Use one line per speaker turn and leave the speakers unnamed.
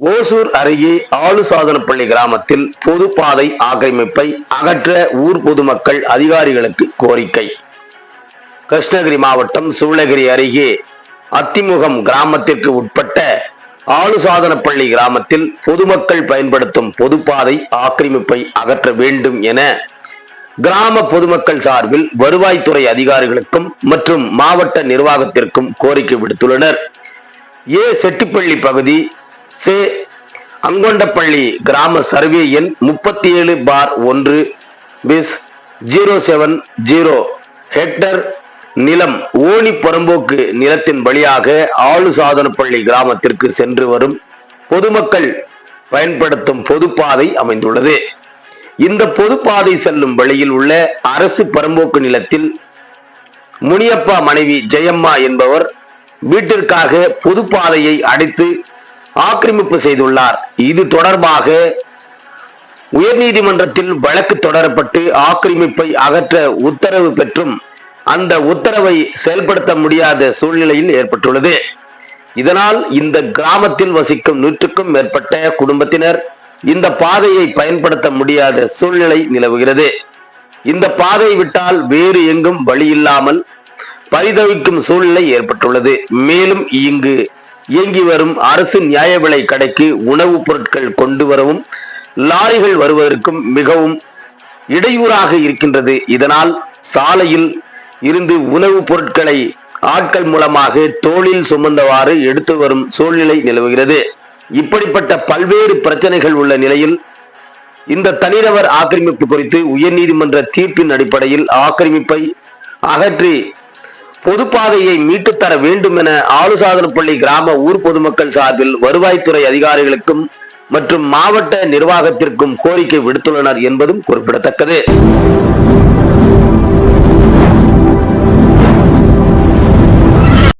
ஓசூர் அருகே ஆளுசாதனப்பள்ளி கிராமத்தில் பொதுப்பாதை ஆக்கிரமிப்பை அகற்ற ஊர் பொதுமக்கள் அதிகாரிகளுக்கு கோரிக்கை. கிருஷ்ணகிரி மாவட்டம் சூளகிரி அருகே அத்திமுகம் கிராமத்திற்கு உட்பட்ட ஆளுசாதனப்பள்ளி கிராமத்தில் பொதுமக்கள் பயன்படுத்தும் பொதுப்பாதை ஆக்கிரமிப்பை அகற்ற வேண்டும் என கிராம பொதுமக்கள் சார்பில் வருவாய்த்துறை அதிகாரிகளுக்கும் மற்றும் மாவட்ட நிர்வாகத்திற்கும் கோரிக்கை விடுத்துள்ளனர். ஏ. செட்டிப்பள்ளி பகுதி சே. அங்கொண்டப்பள்ளி கிராம சர்வே எண் முப்பத்தி ஏழு பார் ஒன்று பிஸ் ஜீரோ செவன் ஜீரோ. ஹெக்டர் நிலம் ஓணி புறம்போக்கு நிலத்தின் வழியாக ஆளுசாதனப்பள்ளி கிராமத்திற்கு சென்று வரும் பொதுமக்கள் பயன்படுத்தும் பொதுப்பாதை அமைந்துள்ளது. இந்த பொதுப்பாதை செல்லும் வழியில் உள்ள அரசு பரம்போக்கு நிலத்தில் முனியப்பா மனைவி ஜெயம்மா என்பவர் வீட்டிற்காக பொதுப்பாதையை அடைத்து ஆக்கிரமிப்பு செய்துள்ளார். இது தொடர்பாக உயர்நீதிமன்றத்தில் வழக்கு தொடரப்பட்டு ஆக்கிரமிப்பை அகற்ற உத்தரவு பெற்றும் அந்த உத்தரவை செயல்படுத்த முடியாத சூழ்நிலையில் ஏற்பட்டுள்ளது. இதனால் இந்த கிராமத்தில் வசிக்கும் நூற்றுக்கும் மேற்பட்ட குடும்பத்தினர் இந்த பாதையை பயன்படுத்த முடியாத சூழ்நிலை நிலவுகிறது. இந்த பாதை விட்டால் வேறு எங்கும் வழி இல்லாமல் பரிதவிக்கும் சூழ்நிலை ஏற்பட்டுள்ளது. மேலும் இங்கு இயங்கி வரும் அரசு நியாய விலை கடைக்கு உணவுப் பொருட்கள் கொண்டு வரவும் லாரிகள் வருவதற்கும் மிகவும் இடையூறாக இருக்கின்றது. இதனால் சாலையில் இருந்து உணவுப் பொருட்களை ஆட்கள் மூலமாக தோளில் சுமந்தவாறு எடுத்து வரும் சூழ்நிலை நிலவுகிறது. இப்படிப்பட்ட பல்வேறு பிரச்சனைகள் உள்ள நிலையில் இந்த தனிநபர் ஆக்கிரமிப்பு குறித்து உயர்நீதிமன்ற தீர்ப்பின் அடிப்படையில் ஆக்கிரமிப்பை அகற்றி பொதுப்பாதையை மீட்டுத் தர வேண்டும் என ஆளுசாதனப்பள்ளி கிராம ஊர் பொதுமக்கள் சார்பில் வருவாய்த்துறை அதிகாரிகளுக்கும் மற்றும் மாவட்ட நிர்வாகத்திற்கும் கோரிக்கை விடுத்துள்ளனர் என்பதும் குறிப்பிடத்தக்கது.